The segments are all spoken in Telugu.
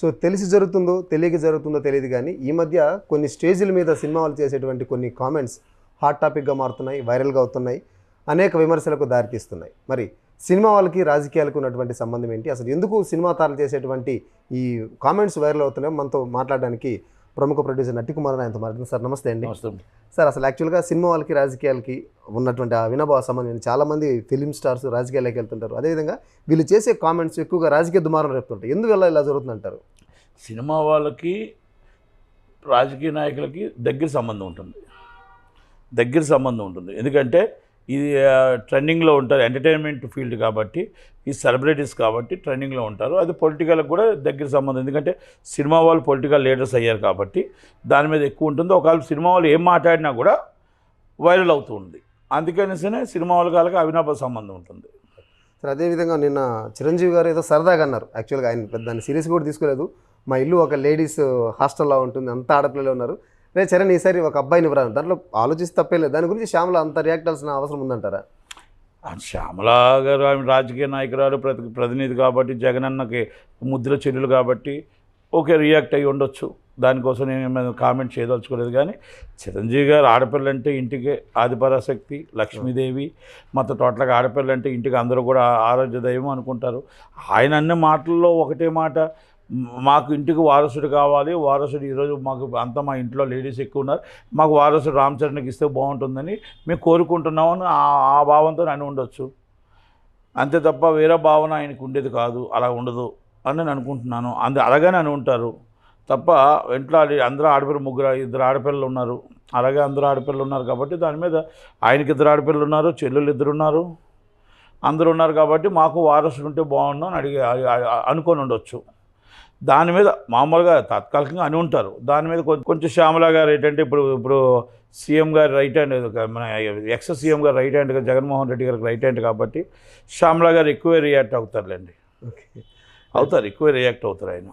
సో తెలిసి జరుగుతుందో తెలియక జరుగుతుందో తెలియదు కానీ ఈ మధ్య కొన్ని స్టేజీల మీద సినిమా వాళ్ళు చేసేటువంటి కొన్ని కామెంట్స్ హాట్ టాపిక్గా మారుతున్నాయి వైరల్గా అవుతున్నాయి అనేక విమర్శలకు దారితీస్తున్నాయి. మరి సినిమా వాళ్ళకి రాజకీయాలకు ఉన్నటువంటి సంబంధం ఏంటి? అసలు ఎందుకు సినిమా తారలు చేసేటువంటి ఈ కామెంట్స్ వైరల్ అవుతున్నాయో మనతో మాట్లాడడానికి ప్రముఖ ప్రొడ్యూసర్ నట్టి కుమార్ ఆయనతో మాట్లాడుతుంది సార్ నమస్తే అండి. సార్ అసలు యాక్చువల్గా సినిమా వాళ్ళకి రాజకీయాలకి ఉన్నటువంటి ఆ వినోభావ సంబంధం చాలామంది ఫిలిం స్టార్స్ రాజకీయాల్లోకి వెళ్తుంటారు. అదేవిధంగా వీళ్ళు చేసే కామెంట్స్ ఎక్కువగా రాజకీయ దుమారం రేపుతుంటాయి. ఎందువల్ల ఇలా జరుగుతుందంటారు? సినిమా వాళ్ళకి రాజకీయ నాయకులకి దగ్గర సంబంధం ఉంటుంది. దగ్గర సంబంధం ఉంటుంది. ఎందుకంటే ఇది ట్రెండింగ్లో ఉంటారు ఎంటర్టైన్మెంట్ ఫీల్డ్ కాబట్టి ఈ సెలబ్రిటీస్ కాబట్టి ట్రెండింగ్లో ఉంటారు. అది పొలిటికల్కి కూడా దగ్గర సంబంధం. ఎందుకంటే సినిమా వాళ్ళు పొలిటికల్ లీడర్స్ అయ్యారు కాబట్టి దాని మీద ఎక్కువ ఉంటుంది. ఒకవేళ సినిమా వాళ్ళు ఏం మాట్లాడినా కూడా వైరల్ అవుతూ ఉంది. అందుకనేసనే సినిమా వాళ్ళకి వాళ్ళకి అవినాభ సంబంధం ఉంటుంది. సార్ అదేవిధంగా నిన్న చిరంజీవి గారు ఏదో సరదాగా అన్నారు. యాక్చువల్గా ఆయన పెద్ద దాన్ని సీరియస్ కూడా తీసుకోలేదు. మా ఇల్లు ఒక లేడీస్ హాస్టల్లో ఉంటుంది. అంత ఆడపిల్లలు ఉన్నారు. రే చరణ్ ఈసారి ఒక అబ్బాయిని ఇవ్వరా? దాంట్లో ఆలోచిస్తే తప్పే లేదు. దాని గురించి శ్యామల అంత రియాక్ట్ అవ్వాల్సిన అవసరం ఉందంటారా? శ్యామల గారు ఆమె రాజకీయ నాయకురాలు ప్రతి ప్రతినిధి కాబట్టి జగనన్నకి ముద్ర చెల్లెలు కాబట్టి ఓకే రియాక్ట్ అయ్యి ఉండొచ్చు. దానికోసం నేను ఏమైనా కామెంట్ చేయదలుచుకోలేదు. కానీ చిరంజీవి గారు ఆడపిల్లంటే ఇంటికి ఆదిపరాశక్తి లక్ష్మీదేవి మొత్తం టోటల్గా ఆడపిల్లంటే ఇంటికి అందరూ కూడా ఆరోగ్య దైవం అనుకుంటారు. ఆయన అన్ని మాటల్లో ఒకటే మాట మాకు ఇంటికి వారసుడు కావాలి. వారసుడు ఈరోజు మాకు అంతా మా ఇంట్లో లేడీస్ ఎక్కువ ఉన్నారు. మాకు వారసుడు రామచరణ్కి ఇస్తే బాగుంటుందని మేము కోరుకుంటున్నామని ఆ- ఆ భావంతో నన్ను ఉండొచ్చు. అంతే తప్ప వేరే భావన ఆయనకు ఉండేది కాదు. అలా ఉండదు అని నేను అనుకుంటున్నాను. అందు అలాగే నన్ను ఉంటారు. తప్ప ఇంట్లో ఆడి- అందరూ ఆడపిల్ల ముగ్గురు ఇద్దరు ఆడపిల్లలు ఉన్నారు. అలాగే అందరూ ఆడపిల్లలు ఉన్నారు కాబట్టి దాని మీద ఆయనకి ఇద్దరు ఆడపిల్లలు ఉన్నారు చెల్లెలు ఇద్దరు ఉన్నారు. అందరు ఉన్నారు కాబట్టి మాకు వారసుడు ఉంటే బాగుండు అని అడిగి అనుకొని ఉండొచ్చు. దాని మీద మామూలుగా తాత్కాలికంగా అని ఉంటారు. దాని మీద కొంచెం కొంచెం శ్యామల గారు ఏంటంటే ఇప్పుడు ఇప్పుడు సీఎం గారు రైట్ హ్యాండ్ మన ఎక్స్ సీఎం గారు రైట్ హ్యాండ్గా జగన్మోహన్ రెడ్డి గారికి రైట్ హ్యాండ్ కాబట్టి శ్యామల గారు ఎక్కువే రియాక్ట్ అవుతారులేండి. ఓకే. అవుతారు ఎక్కువ రియాక్ట్ అవుతారు ఆయన.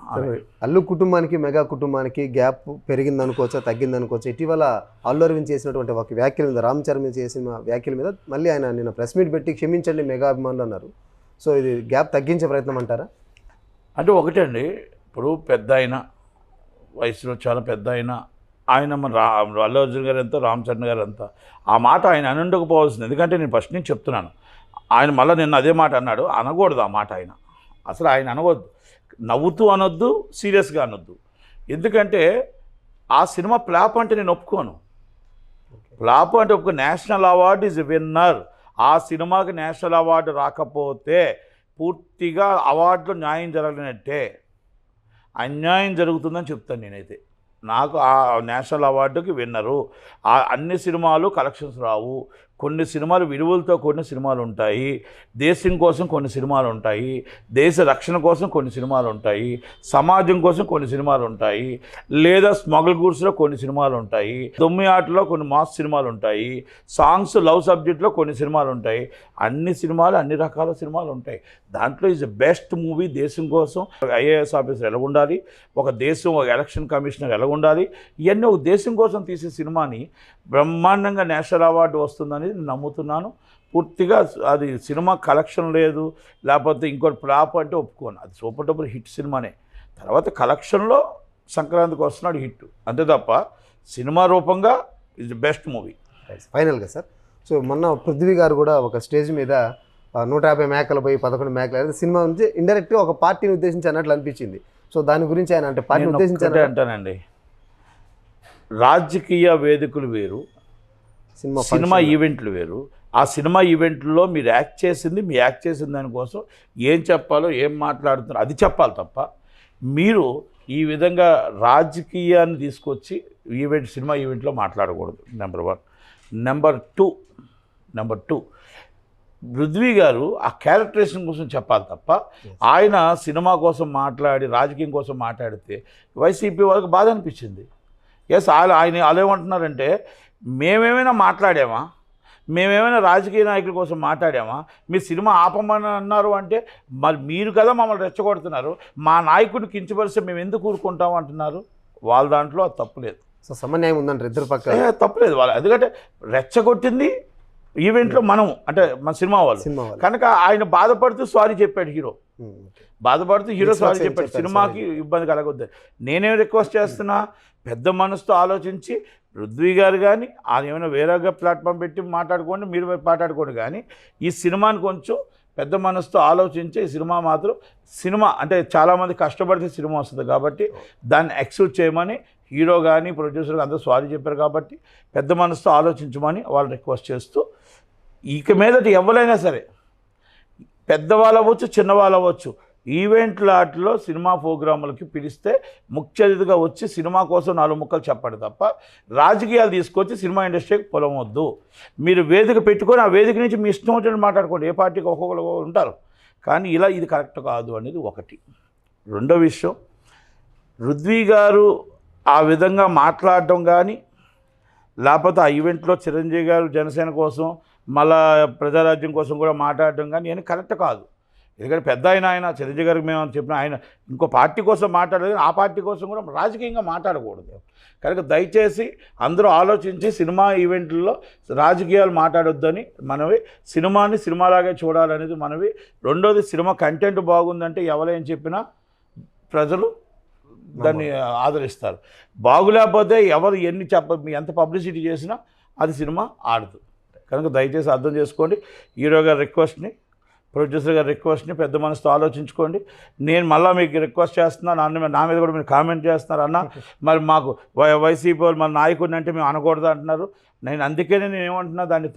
అల్లు కుటుంబానికి మెగా కుటుంబానికి గ్యాప్ పెరిగింది అనుకోవచ్చా తగ్గింది అనుకోవచ్చా ఇటీవల అల్లు అరవింద్ చేసినటువంటి ఒక వ్యాఖ్యల మీద రామ్ చరణ్ చేసిన వ్యాఖ్యల మీద మళ్ళీ ఆయన నిన్న ప్రెస్ మీట్ పెట్టి క్షమించండి మెగా అభిమానులు అన్నారు. సో ఇది గ్యాప్ తగ్గించే ప్రయత్నం అంటారా? అంటే ఒకటండి ఇప్పుడు పెద్ద ఆయన వయసులో చాలా పెద్ద ఆయన ఆయన మన రా అల్లు అర్జున్ గారు ఎంత రామ్ చరణ్ గారు ఎంత ఆ మాట ఆయన అనుండకపోవాల్సింది. ఎందుకంటే నేను ఫస్ట్ నుంచి చెప్తున్నాను. ఆయన మళ్ళీ నిన్న అదే మాట అన్నాడు. అనకూడదు ఆ మాట ఆయన. అసలు ఆయన అనవద్దు. నవ్వుతూ అనొద్దు సీరియస్గా అనొద్దు. ఎందుకంటే ఆ సినిమా ప్లాప్ అంటే నేను ఒప్పుకోను. ప్లాప్ అంటే ఒప్పుకో. National award is winner. ఆ సినిమాకి నేషనల్ అవార్డు రాకపోతే పూర్తిగా అవార్డులో న్యాయం జరగలేనట్టే. అన్యాయం జరుగుతుందని చెప్తాను నేనైతే. నాకు ఆ నేషనల్ అవార్డుకి విన్నరు. ఆ అన్ని సినిమాలు కలెక్షన్స్ రావు. కొన్ని సినిమాలు విలువలతో కొన్ని సినిమాలు ఉంటాయి. దేశం కోసం కొన్ని సినిమాలు ఉంటాయి. దేశ రక్షణ కోసం కొన్ని సినిమాలు ఉంటాయి. సమాజం కోసం కొన్ని సినిమాలు ఉంటాయి. లేదా స్మగుల్ గూడ్స్లో కొన్ని సినిమాలు ఉంటాయి. దొమ్మి ఆటలో కొన్ని మాస్ సినిమాలు ఉంటాయి. సాంగ్స్ లవ్ సబ్జెక్ట్లో కొన్ని సినిమాలు ఉంటాయి. అన్ని సినిమాలు అన్ని రకాల సినిమాలు ఉంటాయి. దాంట్లో ఈజ్ బెస్ట్ మూవీ దేశం కోసం ఐఏఎస్ ఆఫీసర్ ఎలా ఉండాలి? ఒక దేశం ఒక ఎలక్షన్ కమిషనర్ ఎలా ఉండాలి? ఇవన్నీ ఒక దేశం కోసం తీసే సినిమాని బ్రహ్మాండంగా నేషనల్ అవార్డు వస్తుందని నేను నమ్ముతున్నాను. పూర్తిగా అది సినిమా కలెక్షన్ లేదు. లేకపోతే ఇంకోటి ఫ్లాప్ అంటే ఒప్పుకోను. అది సూపర్ డూపర్ హిట్ సినిమానే. తర్వాత కలెక్షన్లో సంక్రాంతికి వస్తున్నాడు హిట్. అంతే తప్ప సినిమా రూపంగా ఇస్ బెస్ట్ మూవీ. ఫైనల్గా సార్. సో మొన్న పృథ్వీ గారు కూడా ఒక స్టేజ్ మీద నూట యాభై మేకలు పోయి పదకొండు మేకలు అనేది సినిమా నుంచి ఇండైరెక్ట్గా ఒక పార్టీని ఉద్దేశించి అన్నట్లు అనిపించింది. సో దాని గురించి ఆయన అంటే పార్టీని ఉద్దేశించి? అంటానండి. రాజకీయ వేదికలు వేరు. Cinema cinema. ఈవెంట్లు వేరు. ఆ సినిమా ఈవెంట్లో మీరు యాక్ట్ చేసింది మీ యాక్ట్ చేసిన దానికోసం ఏం చెప్పాలో ఏం మాట్లాడుతున్నారో అది చెప్పాలి తప్ప మీరు ఈ విధంగా రాజకీయాన్ని తీసుకొచ్చి ఈవెంట్ సినిమా ఈవెంట్లో మాట్లాడకూడదు. Number one number two number two Prithvi గారు ఆ క్యారెక్టరేషన్ కోసం చెప్పాలి తప్ప ఆయన సినిమా కోసం మాట్లాడి రాజకీయం కోసం మాట్లాడితే వైసీపీ వాళ్ళకి బాధ అనిపించింది. ఎస్ ఆయన ఆయన వాళ్ళు ఏమంటున్నారంటే మేమేమైనా మాట్లాడామా? మేమేమైనా రాజకీయ నాయకుల కోసం మాట్లాడామా? మీ సినిమా ఆపమని అన్నారు అంటే మరి మీరు కదా మమ్మల్ని రెచ్చగొడుతున్నారు. మా నాయకుడిని కించపరిస్తే మేము ఎందుకు ఊరుకుంటాం అంటున్నారు? వాళ్ళ దాంట్లో అది తప్పులేదు. సో సమన్యాయం ఉందంటారు ఇద్దరు పక్క. తప్పులేదు వాళ్ళు. ఎందుకంటే రెచ్చగొట్టింది ఈవెంట్లో మనం అంటే మన సినిమా వాళ్ళు. కనుక ఆయన బాధపడుతూ సారీ చెప్పాడు హీరో. బాధపడుతూ హీరో సారీ చెప్పాడు. సినిమాకి ఇబ్బంది కలగొద్దు. నేనేం రిక్వెస్ట్ చేస్తున్నా? పెద్ద మనసుతో ఆలోచించి రుద్వి గారు కానీ అది ఏమైనా వేరేగా ప్లాట్ఫామ్ పెట్టి మాట్లాడుకోండి మీరు మాట్లాడుకోండి కానీ ఈ సినిమాని కొంచెం పెద్ద మనసుతో ఆలోచించి సినిమా మాత్రం సినిమా అంటే చాలామంది కష్టపడితే సినిమా వస్తుంది కాబట్టి దాన్ని ఎక్స్క్యూట్ చేయమని హీరో కానీ ప్రొడ్యూసర్ అందరూ సారీ చెప్పారు కాబట్టి పెద్ద మనసుతో ఆలోచించమని వాళ్ళు రిక్వెస్ట్ చేస్తూ ఇక మీదట ఎవరైనా సరే పెద్దవాళ్ళు అవ్వచ్చు చిన్నవాళ్ళు అవ్వచ్చు ఈవెంట్ లాట్లో సినిమా ప్రోగ్రాములకి పిలిస్తే ముఖ్య అతిథిగా వచ్చి సినిమా కోసం నాలుగు ముక్కలు చెప్పండి తప్ప రాజకీయాలు తీసుకొచ్చి సినిమా ఇండస్ట్రీకి పొలం వద్దు మీరు వేదిక పెట్టుకొని ఆ వేదిక నుంచి మీ ఇష్టం వచ్చినట్టు మాట్లాడుకోండి. ఏ పార్టీకి ఒక్కొక్కరు ఉంటారు. కానీ ఇలా ఇది కరెక్ట్ కాదు అనేది ఒకటి. రెండో విషయం రుద్వి గారు ఆ విధంగా మాట్లాడడం కానీ లేకపోతే ఆ ఈవెంట్లో చిరంజీవి గారు జనసేన కోసం మళ్ళా ప్రజారాజ్యం కోసం కూడా మాట్లాడడం కానీ నేను కరెక్ట్ కాదు. ఎందుకంటే పెద్ద ఆయన ఆయన చిరంజీవి గారికి మేము చెప్పిన ఆయన ఇంకో పార్టీ కోసం మాట్లాడలేదు ఆ పార్టీ కోసం కూడా రాజకీయంగా మాట్లాడకూడదు. కనుక దయచేసి అందరూ ఆలోచించి సినిమా ఈవెంట్లలో రాజకీయాలు మాట్లాడొద్దని మనవి సినిమాని సినిమాలాగే చూడాలనేది మనవి. రెండోది సినిమా కంటెంట్ బాగుందంటే ఎవరేం చెప్పినా ప్రజలు దాన్ని ఆదరిస్తారు. బాగులేకపోతే ఎవరు ఎన్ని చెప్ప ఎంత పబ్లిసిటీ చేసినా అది సినిమా ఆడదు. కనుక దయచేసి అర్థం చేసుకోండి. హీరో గారి రిక్వెస్ట్ని ప్రొడ్యూసర్ గారి రిక్వెస్ట్ని పెద్ద మనసుతో ఆలోచించుకోండి. నేను మళ్ళీ మీకు రిక్వెస్ట్ చేస్తున్నాను అన్న నా మీద కూడా మీరు కామెంట్ చేస్తున్నారు అన్న మరి మాకు వై వైసీపీ వాళ్ళు మన నాయకుడిని అంటే మేము అనకూడదు అంటున్నారు. నేను అందుకనే నేను ఏమంటున్నా దాన్ని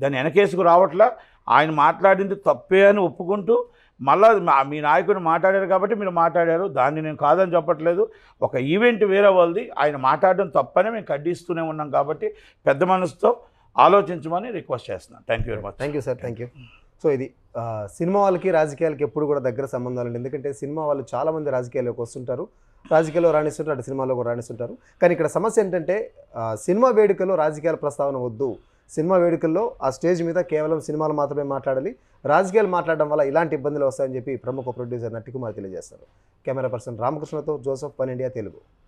దాన్ని వెనకేసుకు రావట్లా. ఆయన మాట్లాడింది తప్పే అని ఒప్పుకుంటూ మళ్ళా మా- మీ నాయకుడు మాట్లాడారు కాబట్టి మీరు మాట్లాడారు. దాన్ని నేను కాదని చెప్పట్లేదు. ఒక ఈవెంట్ వేరే వాళ్ళది. ఆయన మాట్లాడడం తప్పనే మేము ఖండిస్తూనే ఉన్నాం కాబట్టి పెద్ద మనసుతో ఆలోచించమని రిక్వెస్ట్ చేస్తున్నాను. Thank you very much thank you sir thank you so ఇది సినిమా వాళ్ళకి రాజకీయాలకి ఎప్పుడు కూడా దగ్గర సంబంధాలు ఉండి ఎందుకంటే సినిమా వాళ్ళు చాలామంది రాజకీయాల్లోకి వస్తుంటారు. రాజకీయాల్లో రాణిస్తుంటారు అటు సినిమాలో కూడా రాణిస్తుంటారు. కానీ ఇక్కడ సమస్య ఏంటంటే సినిమా వేడుకల్లో రాజకీయాల ప్రస్తావన వద్దు. సినిమా వేడుకల్లో ఆ స్టేజ్ మీద కేవలం సినిమాలు మాత్రమే మాట్లాడాలి. రాజకీయాలు మాట్లాడడం వల్ల ఇలాంటి ఇబ్బందులు వస్తాయని చెప్పి ప్రముఖ ప్రొడ్యూసర్ నట్టికుమార్ తెలియజేస్తారు. కెమెరా పర్సన్ రామకృష్ణతో జోసఫ్ పన్ ఇండియా తెలుగు.